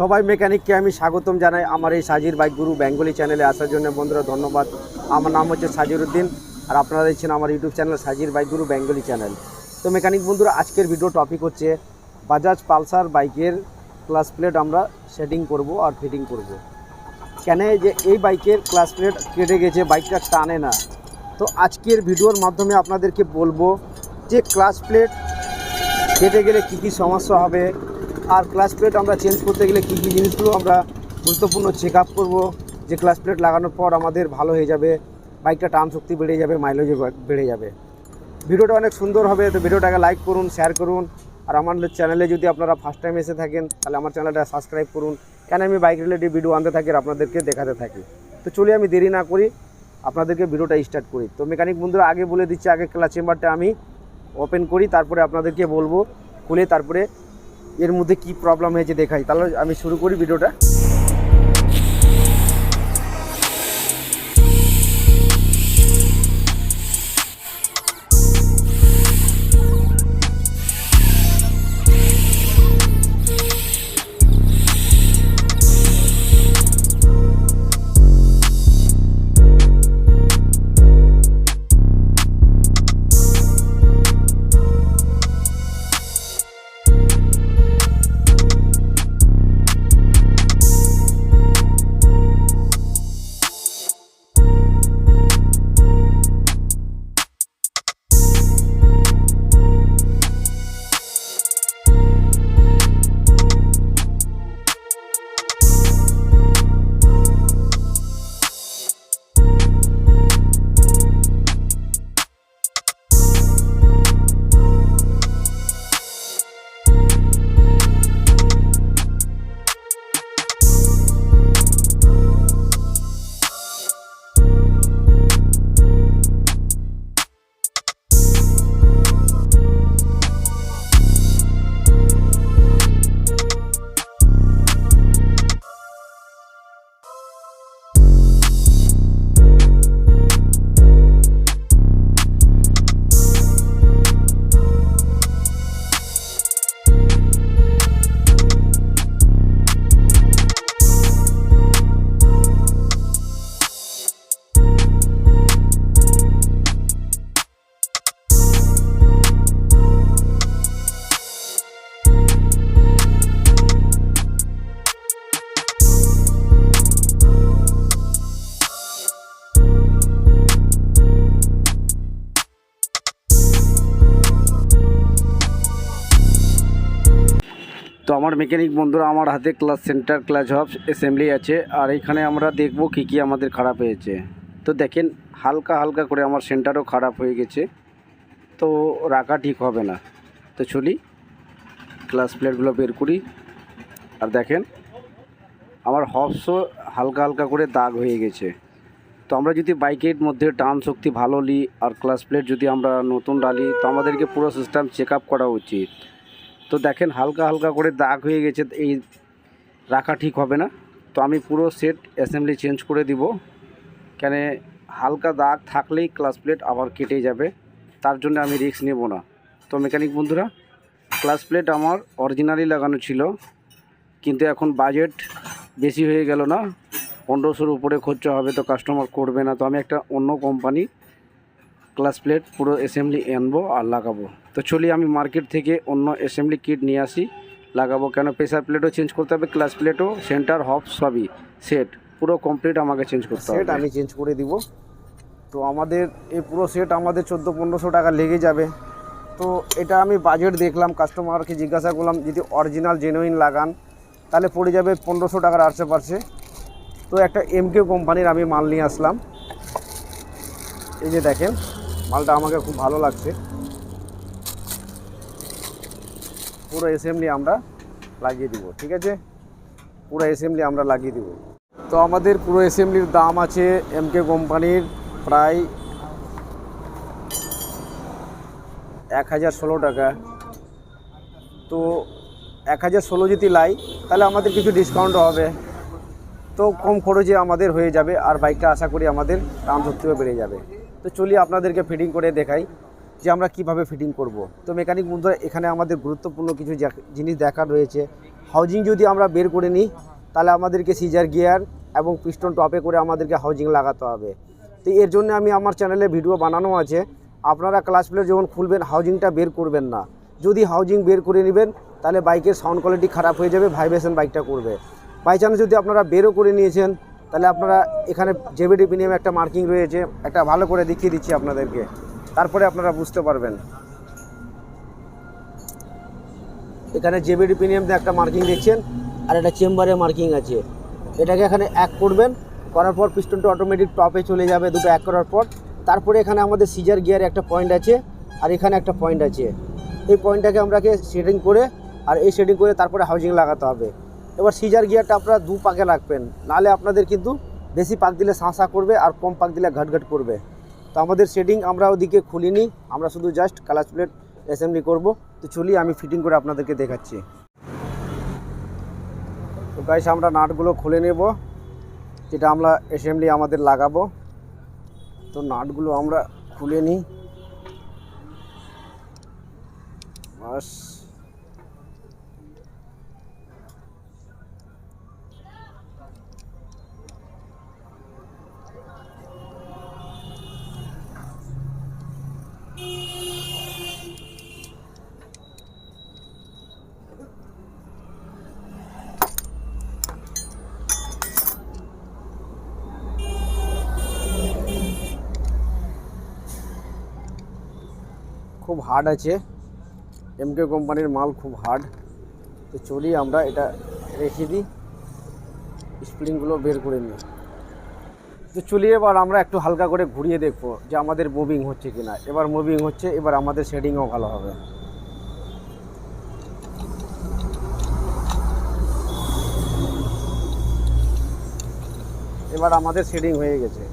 সবাই মেকানিককে আমি স্বাগতম জানাই আমার এই সাজির বাইক গুরু বেঙ্গলি চ্যানেলে আসার জন্য। বন্ধুরা, ধন্যবাদ। আমার নাম হচ্ছে সাজির উদ্দিন আর আপনারা দেখছেন আমার YouTube channel Sajir bike guru Bengali channel. তো মেকানিক বন্ধুরা, আজকের ভিডিও টপিক হচ্ছে বাজাজ পালসার বাইকের ক্লাস প্লেট আমরা সেটিং করব আর ফিটিং করব। কেন যে এই বাইকের ক্লাস প্লেট কেটে গেছে, বাইকটা টানে না। তো আজকের ভিডিওর মাধ্যমে আপনাদেরকে বলব যে ক্লাস প্লেট কেটে গেলে কী কী সমস্যা হবে আর ক্লাস প্লেট আমরা চেঞ্জ করতে গেলে কী কী জিনিসগুলো আমরা গুরুত্বপূর্ণ চেক আপ করব? যে ক্লাস প্লেট লাগানোর পর আমাদের ভালো হয়ে যাবে বাইকটা টান শক্তি বেড়ে যাবে মাইলেজও বেড়ে যাবে। ভিডিওটা অনেক সুন্দর হবে, তো ভিডিওটাকে লাইক করুন শেয়ার করুন। আর আমার চ্যানেলে যদি আপনারা ফার্স্ট টাইম এসে থাকেন, তাহলে আমার চ্যানেলটা সাবস্ক্রাইব করুন। কেন আমি বাইক রিলেটেড ভিডিও আনতে থাকি আপনাদেরকে দেখাতে থাকি? তো চলে, আমি দেরি না করি, আপনাদেরকে ভিডিওটা স্টার্ট করি। তো মেকানিক বন্ধুরা, আগে বলে দিচ্ছি, আগে ক্লাস চেম্বারটা আমি ওপেন করি, তারপরে আপনাদেরকে বলব, খুলে তারপরে এর মধ্যে কি প্রবলেম হয়েছে দেখাই। তাহলে আমি শুরু করি ভিডিওটা। আমার মেকানিক বন্ধুরা, আমার হাতে clutch center clutch hub assembly আছে। আর এখানে আমরা দেখব কি কি আমাদের খারাপ হয়েছে। তো দেখেন, হালকা হালকা করে আমার সেন্টারও খারাপ হয়ে গেছে। তো রাখা ঠিক হবে না। তো চলি ক্লাস প্লেটগুলো বের করি। আর দেখেন, আমার হবসও হালকা হালকা করে দাগ হয়ে গেছে। তো আমরা যদি বাইকের মধ্যে টান শক্তি ভালো নিই আর ক্লাস প্লেট যদি আমরা নতুন ডালি তো আমাদেরকে পুরো সিস্টেম চেক আপ করা উচিত। তো দেখেন হালকা হালকা করে দাগ হয়ে গেছে, এই রাখা ঠিক হবে না। তো আমি পুরো সেট অ্যাসেম্বলি চেঞ্জ করে দিব। কেন হালকা দাগ থাকলেই ক্লাস প্লেট আবার কেটে যাবে, তার জন্য আমি রিস্ক নেব না। তো মেকানিক বন্ধুরা ক্লাস প্লেট আমার অরিজিনালি লাগানো ছিল, কিন্তু এখন বাজেট বেশি হয়ে গেল না। পনেরোশোর উপরে খরচা হবে তো কাস্টমার করবে না। তো আমি একটা অন্য কোম্পানি ক্লাস প্লেট পুরো অ্যাসেম্বলি আনব আর লাগাবো। তো চলি আমি মার্কেট থেকে অন্য অ্যাসেম্বলি কিট নিয়ে আসি। লাগাবো কেন? প্রেসার প্লেটও চেঞ্জ করতে হবে ক্লাস প্লেটও সেন্টার হব সবই। সেট পুরো কমপ্লিট আমাকে চেঞ্জ করতে হবে। সেট আমি চেঞ্জ করে দিব। তো আমাদের এই পুরো সেট আমাদের চোদ্দ পনেরোশো টাকা লেগে যাবে। তো এটা আমি বাজেট দেখলাম কাস্টমারকে জিজ্ঞাসা করলাম যদি অরিজিনাল জেনুইন লাগান তাহলে পড়ে যাবে পনেরোশো টাকার আশেপাশে। তো একটা এমকে কোম্পানির আমি মাল নিয়ে আসলাম। এই যে দেখেন। মালটা আমাকে খুব ভালো লাগছে। পুরো অ্যাসেম্বলি আমরা লাগিয়ে দিব, ঠিক আছে? পুরো অ্যাসেম্বলি আমরা লাগিয়ে দিব। তো আমাদের পুরো অ্যাসেম্বলির দাম আছে এমকে কোম্পানির প্রায় এক হাজার ষোলো টাকা। তো এক হাজার ষোলো যদি লাই, তাহলে আমাদের কিছু ডিসকাউন্টও হবে। তো কম খরচে আমাদের হয়ে যাবে, আর বাইকটা আশা করি আমাদের দাম শক্তিও বেড়ে যাবে। তো চলি আপনাদেরকে ফিটিং করে দেখাই যে আমরা কীভাবে ফিটিং করব। তো মেকানিক বন্ধুরা, এখানে আমাদের গুরুত্বপূর্ণ কিছু জিনিস দেখার রয়েছে। হাউজিং যদি আমরা বের করে নিই, তাহলে আমাদেরকে সিজার গিয়ার এবং পিস্টন টপে করে আমাদেরকে হাউজিং লাগাতে হবে। তো এর জন্য আমি আমার চ্যানেলে ভিডিও বানানো আছে। আপনারা ক্লাস প্লেট যখন খুলবেন হাউজিংটা বের করবেন না। যদি হাউজিং বের করে নেবেন, তাহলে বাইকের সাউন্ড কোয়ালিটি খারাপ হয়ে যাবে ভাইব্রেশন বাইকটা করবে। বাই চান্স যদি আপনারা বেরও করে নিয়েছেন তাহলে আপনারা এখানে জেবিডি প্রিমিয়াম একটা মার্কিং রয়েছে, একটা ভালো করে দেখিয়ে দিচ্ছি আপনাদেরকে। তারপরে আপনারা বুঝতে পারবেন। এখানে জেবিডি প্রিমিয়ামতে একটা মার্কিং দেখছেন, আর একটা চেম্বারে মার্কিং আছে। এটাকে এখানে এক করবেন, করার পর পিস্টনটা অটোমেটিক টপে চলে যাবে দুটো এক করার পর। তারপরে এখানে আমাদের সিজার গিয়ারে একটা পয়েন্ট আছে, আর এখানে একটা পয়েন্ট আছে। এই পয়েন্টটাকে আমরাকে সেটিং করে, আর এই সেটিং করে তারপরে হাউজিং লাগাতে হবে। এবার সিজার গিয়ারটা আপনারা দু পাকে রাখবেন। নাহলে আপনাদের কিন্তু বেশি পাক দিলে শাঁসা করবে আর কম পাক দিলে ঘাটঘাট করবে। তো আমাদের সেটিং আমরা ওদিকে খুলিনি, আমরা শুধু জাস্ট কালার প্লেট অ্যাসেম্বলি করব। তো চলি, আমি ফিটিং করে আপনাদেরকে দেখাচ্ছি। তো গাইস আমরা নাটগুলো খুলে নেব। যেটা আমরা অ্যাসেম্বলি আমাদের লাগাবো। তো নাটগুলো আমরা খুলে নিই। খুব হার্ড আছে। এমকে কোম্পানির মাল খুব হার্ড তো চলি আমরা, এটা রেখে দিই। স্প্রিংগুলো বের করে নিই। তো চলি এবার আমরা একটু হালকা করে ঘুরিয়ে দেখব যে আমাদের মুভিং হচ্ছে কিনা। এবার মুভিং হচ্ছে, এবার আমাদের শেডিংও ভালো হবে। এবার আমাদের শেডিং হয়ে গেছে।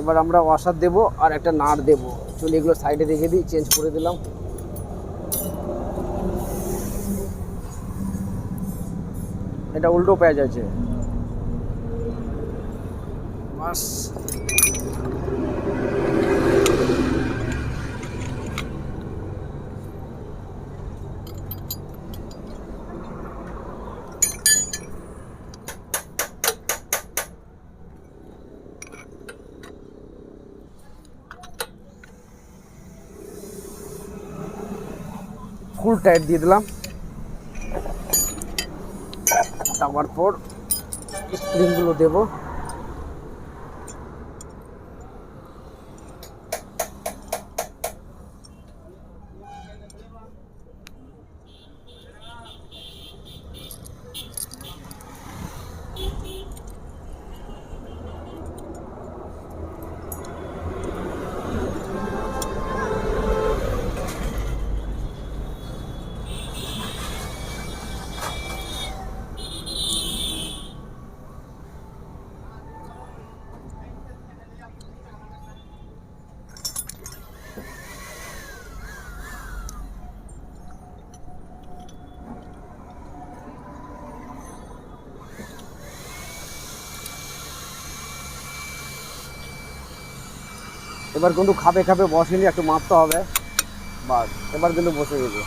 এবার আমরা ওয়াশার দেব আর একটা নাট দেব। চলি এগুলো সাইডে রেখে দিই চেঞ্জ করে দিলাম। এটা উল্টো প্যাচ আছে। ফুল টাইট দিয়ে দিলাম। তারপর পর স্প্রিংগুলো দেবো। এবার কিন্তু খাপে খাবে বসেনি একটু মারতে হবে। বাস এবার কিন্তু বসে গেছে।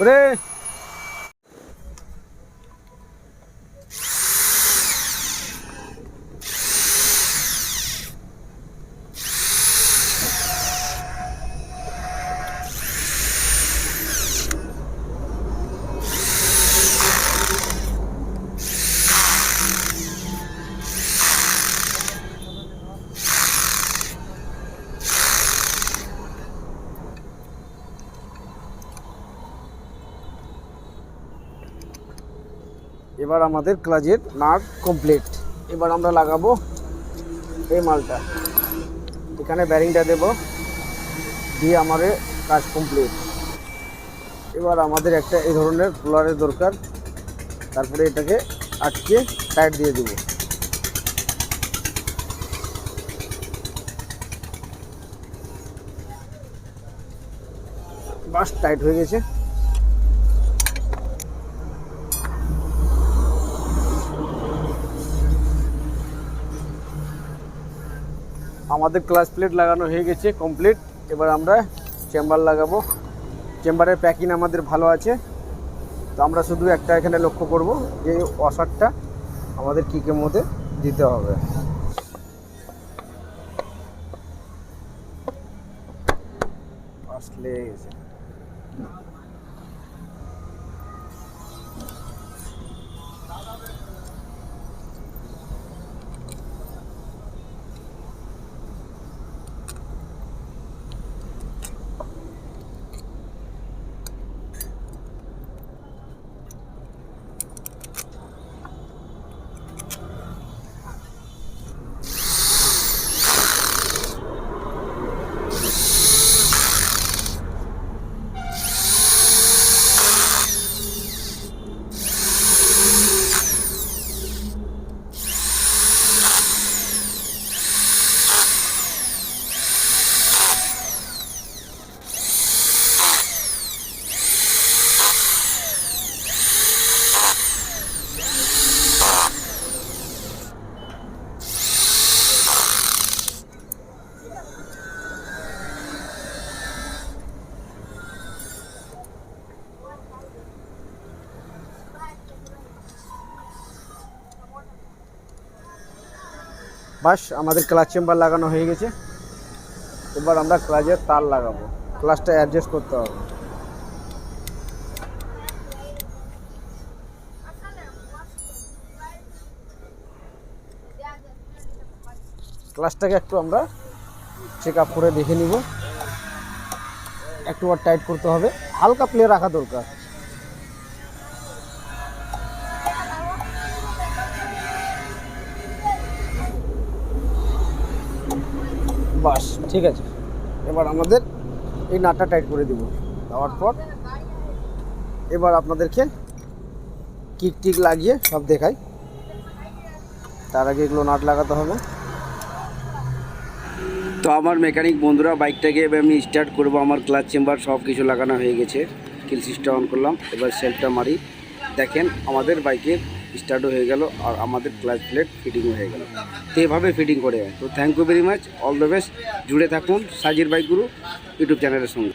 ఒరే এবার আমাদের ক্লাজের নাট কমপ্লিট এবার আমরা লাগাবো এই মালটা। এখানে ব্যারিংটা দেব, দিয়ে আমাদের কাজ কমপ্লিট এবার আমাদের একটা এই ধরনের কুলারের দরকার। তারপরে এটাকে আটকে টাইট দিয়ে দিব। বাস টাইট হয়ে গেছে। আমাদের ক্লাস প্লেট লাগানো হয়ে গেছে কমপ্লিট এবার আমরা চেম্বার লাগাবো। চেম্বারের প্যাকিং আমাদের ভালো আছে। তো আমরা শুধু একটা এখানে লক্ষ্য করব যে অসারটা আমাদের কিকের মধ্যে দিতে হবে। আসলে বাস, আমাদের ক্লাচ চেম্বার লাগানো হয়ে গেছে। এবার আমরা ক্লাচের তার লাগাবো। ক্লাচটা অ্যাডজাস্ট করতে হবে। ক্লাচটাকে একটু আমরা চেক আপ করে দেখে নিব। একটু আর টাইট করতে হবে। হালকা প্লে রাখা দরকার। বাস, ঠিক আছে? এবার আমাদের এই নাটটা টাইট করে দিব। দেওয়ার পর এবার আপনাদেরকে কিক টিক লাগিয়ে সব দেখাই। তার আগে এগুলো নাট লাগাতে হবে। তো আমার মেকানিক বন্ধুরা, বাইকটাকে এবার আমি স্টার্ট করব। আমার ক্লাচ চেম্বার সব কিছু লাগানো হয়ে গেছে। কিল সিস্টেম অন করলাম। এবার সেলফটা মারি। দেখেন, আমাদের বাইকের স্টার্টও হয়ে গেল আর আমাদের ক্লাচ প্লেট ফিটিংও হয়ে গেল। তো এভাবে ফিটিং করে। তো thank you very much all the best জুড়ে থাকুন, সাজির বাইক গুরু, ইউটিউব চ্যানেলের সঙ্গে।